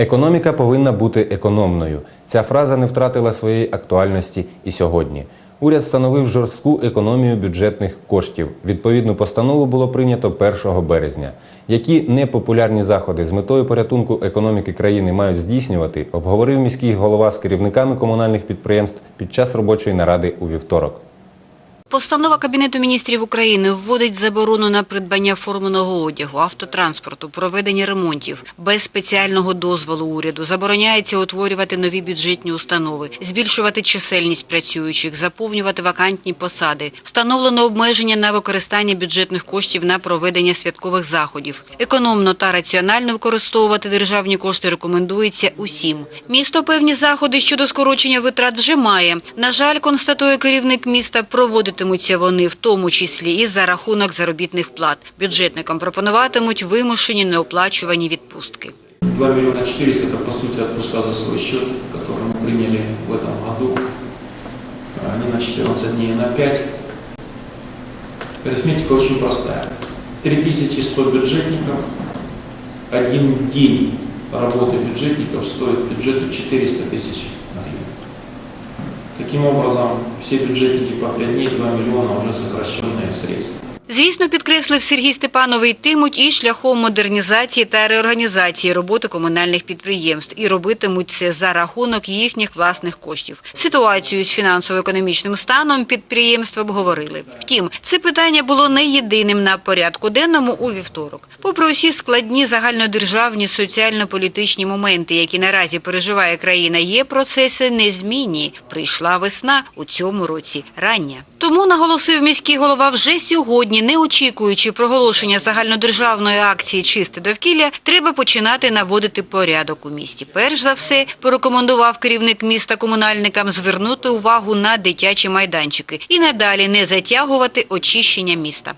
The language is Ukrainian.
Економіка повинна бути економною. Ця фраза не втратила своєї актуальності і сьогодні. Уряд встановив жорстку економію бюджетних коштів. Відповідну постанову було прийнято 1 березня. Які непопулярні заходи з метою порятунку економіки країни мають здійснювати, обговорив міський голова з керівниками комунальних підприємств під час робочої наради у вівторок. Постанова Кабінету міністрів України вводить заборону на придбання форменого одягу, автотранспорту, проведення ремонтів. Без спеціального дозволу уряду забороняється утворювати нові бюджетні установи, збільшувати чисельність працюючих, заповнювати вакантні посади. Встановлено обмеження на використання бюджетних коштів на проведення святкових заходів. Економно та раціонально використовувати державні кошти рекомендується усім. Місто певні заходи щодо скорочення витрат вже має. На жаль, констатує керівник міста, проводитимуться вони в тому числі і за рахунок заробітних плат. Бюджетникам пропонуватимуть вимушені неоплачувані відпустки. 2 миллиона 400 это по сути отпуска за свой счет, который мы приняли в этом году. Они на 14 дней и на 5. Арифметика очень простая. 3100 бюджетников, один день работы бюджетников стоит бюджету 400 тысяч гривен. Таким образом, все бюджетники по 5 дней 2 миллиона уже сокращенные средства. Звісно, підкреслив Сергій Степановий, йтимуть і шляхом модернізації та реорганізації роботи комунальних підприємств і робитимуть це за рахунок їхніх власних коштів. Ситуацію з фінансово-економічним станом підприємства обговорили. Втім, це питання було не єдиним на порядку денному у вівторок. Попри усі складні загальнодержавні соціально-політичні моменти, які наразі переживає країна, є процеси незмінні. Прийшла весна у цьому році рання. Тому наголосив міський голова вже сьогодні, не очікуючи проголошення загальнодержавної акції Чисте довкілля, треба починати наводити порядок у місті. Перш за все, порекомендував керівник міста комунальникам звернути увагу на дитячі майданчики і надалі не затягувати очищення міста.